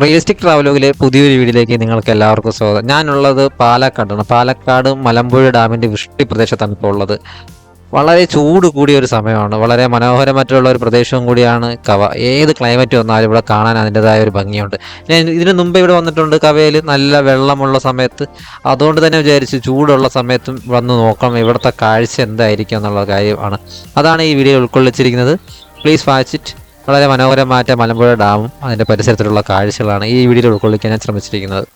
Realistic ട്രാവലോഗിലെ പുതിയൊരു വീഡിയോയിലേക്ക് നിങ്ങൾക്ക് എല്ലാവർക്കും സ്വാഗതം. ഞാനുള്ളത് പാലക്കാടാണ്. പാലക്കാട് മലമ്പുഴ ഡാമിന്റെ വൃഷ്ടി പ്രദേശത്താണ് ഇപ്പോൾ ഉള്ളത്. വളരെ ചൂട് കൂടിയ ഒരു സമയമാണ്. വളരെ മനോഹരമായിട്ടുള്ള ഒരു പ്രദേശവും കൂടിയാണ് കവ. ഏത് ക്ലൈമറ്റ് വന്നാലും ഇവിടെ കാണാൻ അതിന്റെതായ ഒരു ഭംഗിയുണ്ട്. ഞാൻ ഇതിന് മുമ്പ് ഇവിടെ വന്നിട്ടുണ്ട് കവയിൽ നല്ല വെള്ളമുള്ള സമയത്ത്. അതുകൊണ്ട് തന്നെ വിചാരിച്ചു ചൂടുള്ള സമയത്തും വന്ന് നോക്കണം ഇവിടുത്തെ കാഴ്ച എന്തായിരിക്കും എന്നുള്ള കാര്യമാണ് അതാണ് ഈ വീഡിയോ ഉൾക്കൊള്ളിച്ചിരിക്കുന്നത്. പ്ലീസ് വാച്ച് ഇറ്റ് വളരെ മനോഹരമായിട്ട് മലമ്പുഴ ഡാമും അതിന്റെ പരിസരത്തിലുള്ള കാഴ്ചകളാണ് ഈ വീഡിയോയിൽ ഉൾക്കൊള്ളിക്കാൻ ഞാൻ ശ്രമിച്ചിരിക്കുന്നത്.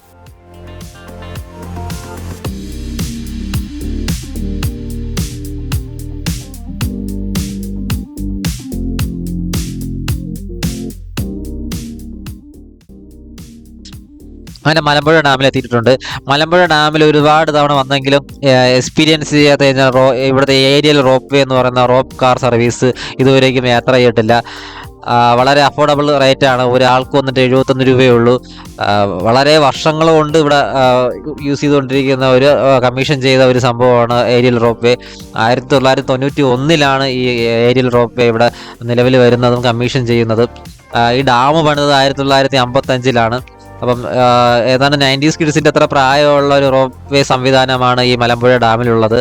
അങ്ങനെ മലമ്പുഴ ഡാമിൽ എത്തിയിട്ടുണ്ട്. മലമ്പുഴ ഡാമിൽ ഒരുപാട് തവണ വന്നെങ്കിലും എക്സ്പീരിയൻസ് ചെയ്യാത്ത കഴിഞ്ഞാൽ റോ ഇവിടുത്തെ ഏരിയൽ റോപ്പ് വേ എന്ന് പറയുന്ന റോപ്പ് കാർ സർവീസ് ഇതുവരേക്കും യാത്ര ചെയ്തിട്ടില്ല. വളരെ അഫോർഡബിൾ റേറ്റ് ആണ്. ഒരാൾക്ക് വന്നിട്ട് എഴുപത്തൊന്ന് രൂപയേ ഉള്ളൂ വളരെ വർഷങ്ങൾ കൊണ്ട് ഇവിടെ യൂസ് ചെയ്തുകൊണ്ടിരിക്കുന്ന ഒരു കമ്മീഷൻ ചെയ്ത ഒരു സംഭവമാണ് ഏരിയൽ റോപ്പ് വേ ആയിരത്തി തൊള്ളായിരത്തി തൊണ്ണൂറ്റി ഒന്നിലാണ് ഈ ഏരിയൽ റോപ്പ് വേ ഇവിടെ നിലവിൽ വരുന്നതും കമ്മീഷൻ ചെയ്യുന്നതും. ഈ ഡാം പണിതത് ആയിരത്തി തൊള്ളായിരത്തി അമ്പത്തഞ്ചിലാണ് അപ്പം ഏതാണ്ട് നയന്റീസ് കിഡ്സിന്റെ അത്ര പ്രായമുള്ള ഒരു റോപ്പ് വേ സംവിധാനമാണ് ഈ മലമ്പുഴ ഡാമിലുള്ളത്.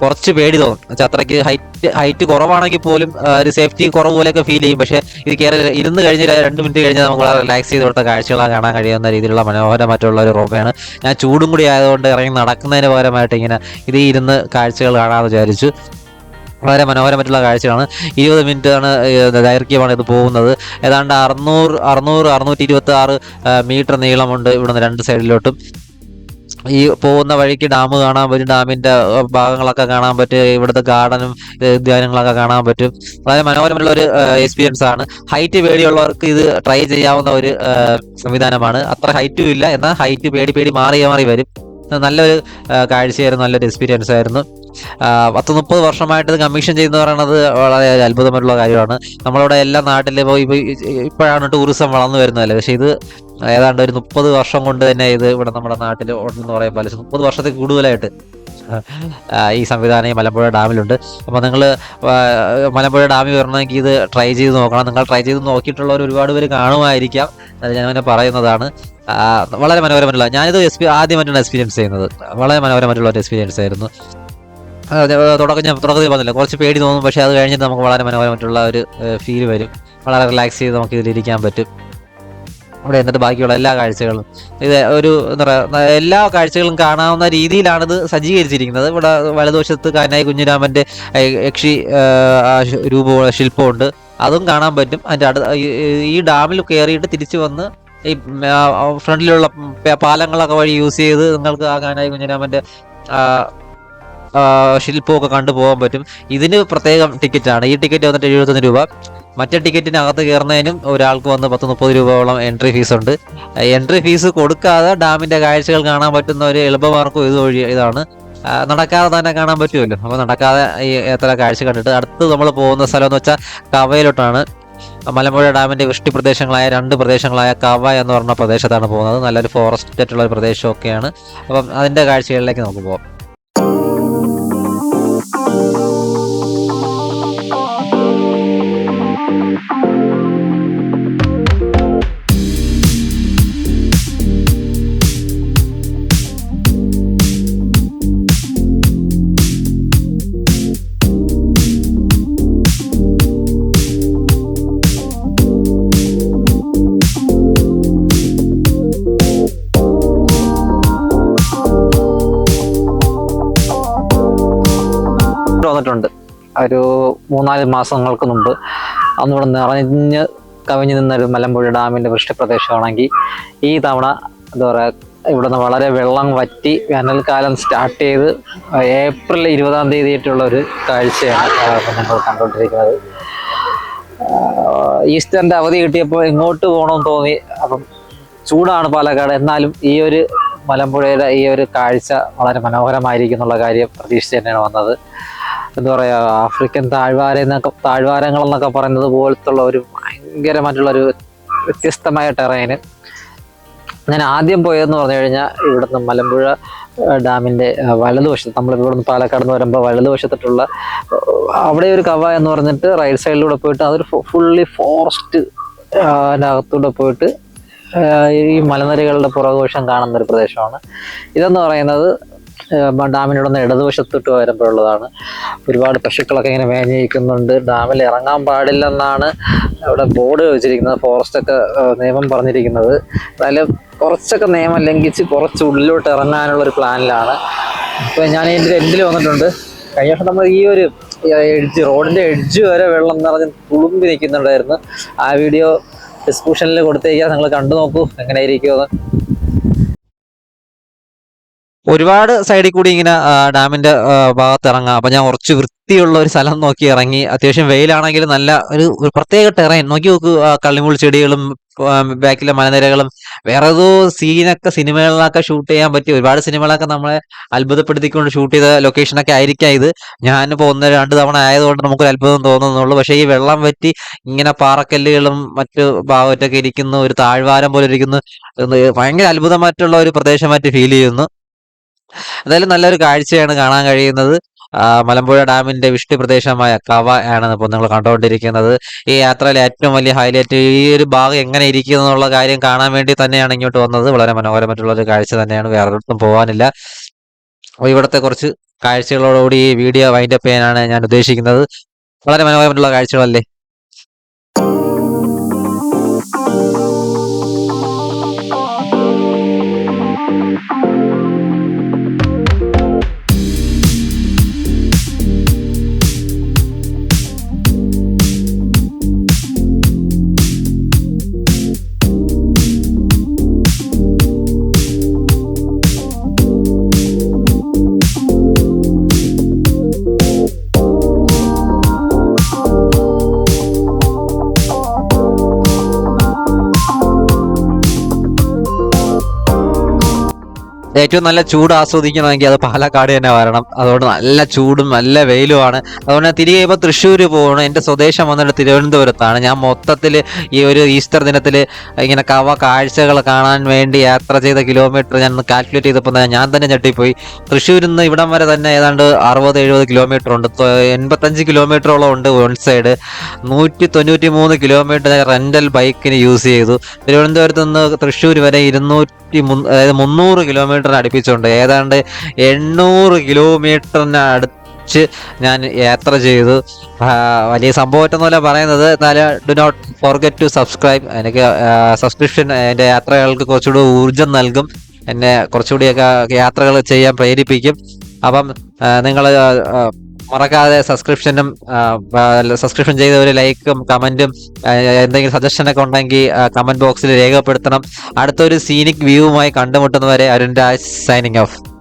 കുറച്ച് പേടി തോന്നും. വെച്ചാൽ അത്രയ്ക്ക് ഹൈറ്റ് ഹൈറ്റ് കുറവാണെങ്കിൽ പോലും ഒരു സേഫ്റ്റി കുറവ് പോലെയൊക്കെ ഫീൽ ചെയ്യും. പക്ഷേ ഇത് കയറി ഇരുന്ന് കഴിഞ്ഞ് രണ്ട് മിനിറ്റ് കഴിഞ്ഞാൽ നമുക്ക് റിലാക്സ് ചെയ്ത് കൊടുത്ത കാഴ്ചകളാണ് കാണാൻ കഴിയുന്ന രീതിയിലുള്ള മനോഹരമായിട്ടുള്ള ഒരു റോപ്പയാണ് ഞാൻ ചൂടും കൂടി ആയതുകൊണ്ട് ഇറങ്ങി നടക്കുന്നതിന് പകരമായിട്ട് ഇങ്ങനെ ഇത് ഇരുന്ന് കാഴ്ചകൾ കാണാമെന്ന് വിചാരിച്ചു. വളരെ മനോഹരമായിട്ടുള്ള കാഴ്ചയാണ് ഇരുപത് മിനിറ്റ് ആണ് ദൈർഘ്യമാണ് ഇത് പോകുന്നത്. ഏതാണ്ട് അറുന്നൂറ് അറുന്നൂറ് അറുന്നൂറ്റി ഇരുപത്തി ആറ് മീറ്റർ നീളമുണ്ട് ഇവിടുന്ന് രണ്ട് സൈഡിലോട്ടും ഈ പോകുന്ന വഴിക്ക് ഡാം കാണാൻ പറ്റും. ഡാമിന്റെ ഭാഗങ്ങളൊക്കെ കാണാൻ പറ്റും. ഇവിടുത്തെ ഗാർഡനും ഉദ്യാനങ്ങളൊക്കെ കാണാൻ പറ്റും. വളരെ മനോഹരമുള്ള ഒരു എക്സ്പീരിയൻസ് ആണ്. ഹൈറ്റ് പേടിയുള്ളവർക്ക് ഇത് ട്രൈ ചെയ്യാവുന്ന ഒരു സംവിധാനമാണ്. അത്ര ഹൈറ്റും ഇല്ല. എന്നാൽ ഹൈറ്റ് പേടി പേടി മാറി മാറി വരും. നല്ലൊരു കാഴ്ചയായിരുന്നു നല്ലൊരു എക്സ്പീരിയൻസ് ആയിരുന്നു. പത്ത് മുപ്പത് വർഷമായിട്ട് കമ്മീഷൻ ചെയ്യുന്ന പറയുന്നത് വളരെ അത്ഭുതമായിട്ടുള്ള കാര്യമാണ്. നമ്മളിവിടെ എല്ലാ നാട്ടിലും ഇപ്പോൾ ഇപ്പോഴാണ് ടൂറിസം വളർന്നു വരുന്നതല്ലേ? പക്ഷേ ഇത് ഏതാണ്ട് ഒരു മുപ്പത് വർഷം കൊണ്ട് തന്നെ ഇത് ഇവിടെ നമ്മുടെ നാട്ടിൽ ഉണ്ടെന്ന് പറയാൻ പറ്റില്ല മുപ്പത് വർഷത്തിൽ കൂടുതലായിട്ട് ഈ സംവിധാനം ഈ മലമ്പുഴ ഡാമിലുണ്ട്. അപ്പോൾ നിങ്ങൾ മലമ്പുഴ ഡാമിൽ വരണമെങ്കിൽ ഇത് ട്രൈ ചെയ്ത് നോക്കണം. നിങ്ങൾ ട്രൈ ചെയ്ത് നോക്കിയിട്ടുള്ളവർ ഒരുപാട് പേര് കാണുമായിരിക്കാം. അത് ഞാൻ അങ്ങനെ പറയുന്നതാണ്. വളരെ മനോഹരമായിട്ടുള്ള ഞാനിത് എക്സ്പീ ആദ്യമായിട്ടാണ് എക്സ്പീരിയൻസ് ചെയ്യുന്നത്. വളരെ മനോഹരമായിട്ടുള്ള ഒരു എക്സ്പീരിയൻസ് ആയിരുന്നു. തുടക്കം ഞാൻ തുടക്കത്തിൽ പറഞ്ഞില്ല കുറച്ച് പേടി തോന്നും പക്ഷേ അത് കഴിഞ്ഞിട്ട് നമുക്ക് വളരെ മനോഹരമായിട്ടുള്ള ഒരു ഫീൽ വരും. വളരെ റിലാക്സ് ചെയ്ത് നമുക്ക് ഇതിലിരിക്കാൻ പറ്റും. അവിടെ എന്നിട്ട് ബാക്കിയുള്ള എല്ലാ കാഴ്ചകളും. ഇത് ഒരു എന്താ പറയുക എല്ലാ കാഴ്ചകളും കാണാവുന്ന രീതിയിലാണിത് സജ്ജീകരിച്ചിരിക്കുന്നത്. ഇവിടെ വലതുവശത്ത് കാനായി കുഞ്ഞിരാമന്റെ യക്ഷി രൂപ ശില്പമുണ്ട്. അതും കാണാൻ പറ്റും. അതിന്റെ അടുത്ത ഈ- ഡാമിൽ കയറിയിട്ട് തിരിച്ചു വന്ന് ഈ ഫ്രണ്ടിലുള്ള പാലങ്ങളൊക്കെ വഴി യൂസ് ചെയ്ത് നിങ്ങൾക്ക് ആ കാനായി കുഞ്ഞിരാമന്റെ ശില്പമൊക്കെ കണ്ടു പോകാൻ പറ്റും. ഇതിന് പ്രത്യേകം ടിക്കറ്റാണ്. ഈ ടിക്കറ്റ് വന്നിട്ട് എഴുപത്തൊന്ന് രൂപ. മറ്റേ ടിക്കറ്റിനകത്ത് കയറുന്നതിനും ഒരാൾക്ക് വന്ന് പത്ത് മുപ്പത് രൂപയോളം എൻട്രി ഫീസ് ഉണ്ട്. എൻട്രി ഫീസ് കൊടുക്കാതെ ഡാമിന്റെ കാഴ്ചകൾ കാണാൻ പറ്റുന്ന ഒരു എളുപ്പമാർക്കും ഇത് വഴി ഇതാണ് നടക്കാതെ തന്നെ കാണാൻ പറ്റുമല്ലോ. അപ്പോൾ നടക്കാതെ ഈ എത്ര കാഴ്ച കണ്ടിട്ട് അടുത്ത് നമ്മൾ പോകുന്ന സ്ഥലം എന്ന് വെച്ചാൽ കവയിലോട്ടാണ്. മലമ്പുഴ ഡാമിന്റെ വൃഷ്ടി പ്രദേശങ്ങളായ രണ്ട് പ്രദേശങ്ങളായ കവ എന്ന് പറഞ്ഞ പ്രദേശത്താണ് പോകുന്നത്. നല്ലൊരു ഫോറസ്റ്റ് ആയിട്ടുള്ള ഒരു പ്രദേശമൊക്കെയാണ്. അപ്പം അതിന്റെ കാഴ്ചകളിലേക്ക് നമുക്ക് പോകാം ഒരു മൂന്നാൽ മാസങ്ങൾക്ക് മുമ്പ് അന്നിവിടെ നിറഞ്ഞ് കവിഞ്ഞു നിന്ന ഒരു മലമ്പുഴ ഡാമിന്റെ വൃഷ്ടിപ്രദേശമാണെങ്കിൽ ഈ തവണ എന്താ പറയുക ഇവിടുന്ന് വളരെ വെള്ളം വറ്റി വേനൽക്കാലം സ്റ്റാർട്ട് ചെയ്ത് ഏപ്രിൽ ഇരുപതാം തീയതി ആയിട്ടുള്ള ഒരു കാഴ്ചയാണ് ഞങ്ങൾ കണ്ടുകൊണ്ടിരിക്കുന്നത്. ഈസ്റ്ററിന്റെ അവധി കിട്ടിയപ്പോൾ ഇങ്ങോട്ട് പോകണമെന്ന് തോന്നി. അപ്പം ചൂടാണ് പാലക്കാട്. എന്നാലും ഈ ഒരു മലമ്പുഴയുടെ ഈ ഒരു കാഴ്ച വളരെ മനോഹരമായിരിക്കും എന്നുള്ള കാര്യം പ്രതീക്ഷിച്ച് തന്നെയാണ് വന്നത്. എന്താ പറയുക ആഫ്രിക്കൻ താഴ്വാര എന്നൊക്കെ താഴ്വാരങ്ങൾ എന്നൊക്കെ പറയുന്നത് പോലത്തുള്ള ഒരു ഭയങ്കരമായിട്ടുള്ള ഒരു വ്യത്യസ്തമായ ടെറൈന് ഞാൻ ആദ്യം പോയതെന്ന് പറഞ്ഞു കഴിഞ്ഞാൽ ഇവിടുന്ന് മലമ്പുഴ ഡാമിന്റെ വലതുവശത്ത് നമ്മൾ ഇവിടുന്ന് പാലക്കാട് നിന്ന് വരുമ്പോൾ വലതുവശത്തിട്ടുള്ള അവിടെ ഒരു കവ എന്ന് പറഞ്ഞിട്ട് റൈറ്റ് സൈഡിലൂടെ പോയിട്ട് അതൊരു ഫുള്ളി ഫോറസ്റ്റ് അതിനകത്തൂടെ പോയിട്ട് ഈ മലനിരകളുടെ പുറകുവശം കാണുന്ന ഒരു പ്രദേശമാണ്. ഇതെന്ന് പറയുന്നത് ആഹ് ഡാമിനോട് ഒന്ന് ഇടതുവശത്തോട്ട് വരുമ്പോഴുള്ളതാണ്. ഒരുപാട് പശുക്കളൊക്കെ ഇങ്ങനെ മേഞ്ഞിരിക്കുന്നുണ്ട്. ഡാമിൽ ഇറങ്ങാൻ പാടില്ലെന്നാണ് അവിടെ ബോർഡ് വെച്ചിരിക്കുന്നത്. ഫോറസ്റ്റൊക്കെ നിയമം പറഞ്ഞിരിക്കുന്നത്. എന്നാലും കുറച്ചൊക്കെ നിയമം ലംഘിച്ച് കുറച്ച് ഉള്ളിലോട്ട് ഇറങ്ങാനുള്ള ഒരു പ്ലാനിലാണ്. അപ്പോൾ ഞാൻ ഇതിന്റെ എൻഡിൽ വന്നിട്ടുണ്ട്? കഴിഞ്ഞ വർഷം നമ്മൾ ഈ ഒരു എഡ്ജ് റോഡിന്റെ എഡ്ജ് വരെ വെള്ളം നിറഞ്ഞ് തുളുമ്പി നിൽക്കുന്നുണ്ടായിരുന്നു. ആ വീഡിയോ ഡിസ്ക്രിപ്ഷനിൽ കൊടുത്തേക്കാം. നിങ്ങൾ കണ്ടു നോക്കൂ. എങ്ങനെ ഇരിക്കുമെന്ന് ഒരുപാട് സൈഡിൽ കൂടി ഇങ്ങനെ ഡാമിന്റെ ഭാഗത്ത് ഇറങ്ങാം. അപ്പൊ ഞാൻ കുറച്ച് വൃത്തിയുള്ള ഒരു സ്ഥലം നോക്കി ഇറങ്ങി. അത്യാവശ്യം വെയിലാണെങ്കിൽ നല്ല ഒരു പ്രത്യേക ടെറൈൻ നോക്കി നോക്കൂ കള്ളിമുൾ ചെടികളും ബാക്കിലെ മലനിരകളും. വേറെ ഏതോ സീനൊക്കെ സിനിമകളിലൊക്കെ ഷൂട്ട് ചെയ്യാൻ പറ്റിയ ഒരുപാട് സിനിമകളൊക്കെ നമ്മളെ അത്ഭുതപ്പെടുത്തിക്കൊണ്ട് ഷൂട്ട് ചെയ്ത ലൊക്കേഷനൊക്കെ ആയിരിക്കാം ഇത്. ഞാനിപ്പോ ഒന്ന് രണ്ട് തവണ ആയതുകൊണ്ട് നമുക്കൊരു അത്ഭുതം തോന്നുന്നുള്ളൂ. പക്ഷേ ഈ വെള്ളം വറ്റി ഇങ്ങനെ പാറക്കല്ലുകളും മറ്റു ഭാഗത്തൊക്കെ ഇരിക്കുന്നു. ഒരു താഴ്വാരം പോലെ ഇരിക്കുന്നു. ഭയങ്കര അത്ഭുതമായിട്ടുള്ള ഒരു പ്രദേശമായിട്ട് ഫീൽ ചെയ്യുന്നു. എന്തായാലും നല്ലൊരു കാഴ്ചയാണ് കാണാൻ കഴിയുന്നത്. മലമ്പുഴ ഡാമിന്റെ വിഷ്ണു പ്രദേശമായ കവ ആണ് ഇപ്പോൾ നിങ്ങൾ കണ്ടുകൊണ്ടിരിക്കുന്നത്. ഈ യാത്രയിലെ ഏറ്റവും വലിയ ഹൈലൈറ്റ് ഈ ഒരു ഭാഗം എങ്ങനെ ഇരിക്കുന്നു എന്നുള്ള കാര്യം കാണാൻ വേണ്ടി തന്നെയാണ് ഇങ്ങോട്ട് വന്നത്. വളരെ മനോഹരമായിട്ടുള്ള ഒരു കാഴ്ച തന്നെയാണ്. വേറെ ഒരിടത്തും പോകാനില്ല. അപ്പോൾ ഇവിടുത്തെ കുറച്ച് കാഴ്ചകളോടുകൂടി ഈ വീഡിയോ വൈൻഡപ്പ് ചെയ്യാനാണ് ഞാൻ ഉദ്ദേശിക്കുന്നത്. വളരെ മനോഹരമായിട്ടുള്ള കാഴ്ചകളല്ലേ? ഏറ്റവും നല്ല ചൂട് ആസ്വദിക്കണമെങ്കിൽ അത് പാലക്കാട് തന്നെ വരണം. അതുകൊണ്ട് നല്ല ചൂടും നല്ല വെയിലുമാണ്. അതുകൊണ്ട് തിരികെ ഇപ്പോൾ തൃശ്ശൂർ പോകണം എന്റെ സ്വദേശം വന്നിട്ട് തിരുവനന്തപുരത്താണ്. ഞാൻ മൊത്തത്തിൽ ഈ ഒരു ഈസ്റ്റർ ദിനത്തിൽ ഇങ്ങനെ കവ കാഴ്ചകൾ കാണാൻ വേണ്ടി യാത്ര ചെയ്ത കിലോമീറ്റർ ഞാൻ കാൽക്കുലേറ്റ് ചെയ്തപ്പോൾ തന്നെ ഞാൻ തന്നെ ഞെട്ടിപ്പോയി. തൃശ്ശൂരിൽ നിന്ന് ഇവിടം വരെ തന്നെ ഏതാണ്ട് അറുപത് എഴുപത് കിലോമീറ്റർ ഉണ്ട്. എൺപത്തഞ്ച് കിലോമീറ്ററോളം ഉണ്ട് വൺ സൈഡ് നൂറ്റി തൊണ്ണൂറ്റി മൂന്ന് കിലോമീറ്റർ റെന്റൽ ബൈക്കിന് യൂസ് ചെയ്തു. തിരുവനന്തപുരത്ത് നിന്ന് തൃശ്ശൂർ വരെ ഇരുന്നൂറ്റി മുന്ന് അതായത് മുന്നൂറ് കിലോമീറ്റർ അടുപ്പിച്ചുണ്ട് ഏതാണ്ട് എണ്ണൂറ് കിലോമീറ്ററിന് അടുത്ത് ഞാൻ യാത്ര ചെയ്തു. വലിയ സംഭവമൊന്നുമല്ല പറയുന്നത്. എന്നാലും do not forget to subscribe എനിക്ക് സബ്സ്ക്രിപ്ഷൻ എന്റെ യാത്രകൾക്ക് കുറച്ചുകൂടി ഊർജം നൽകും. എന്നെ കുറച്ചുകൂടിയൊക്കെ യാത്രകൾ ചെയ്യാൻ പ്രേരിപ്പിക്കും. അപ്പം നിങ്ങൾ മറക്കാതെ സബ്സ്ക്രിപ്ഷനും സബ്സ്ക്രിപ്ഷൻ ചെയ്ത ഒരു ലൈക്കും കമന്റും എന്തെങ്കിലും സജഷനൊക്കെ ഉണ്ടെങ്കിൽ കമന്റ് ബോക്സിൽ രേഖപ്പെടുത്തണം. അടുത്തൊരു സീനിക് വ്യൂവുമായി കണ്ടുമുട്ടുന്നവരെ അരുൺ രാജ് സൈനിങ് ഓഫ്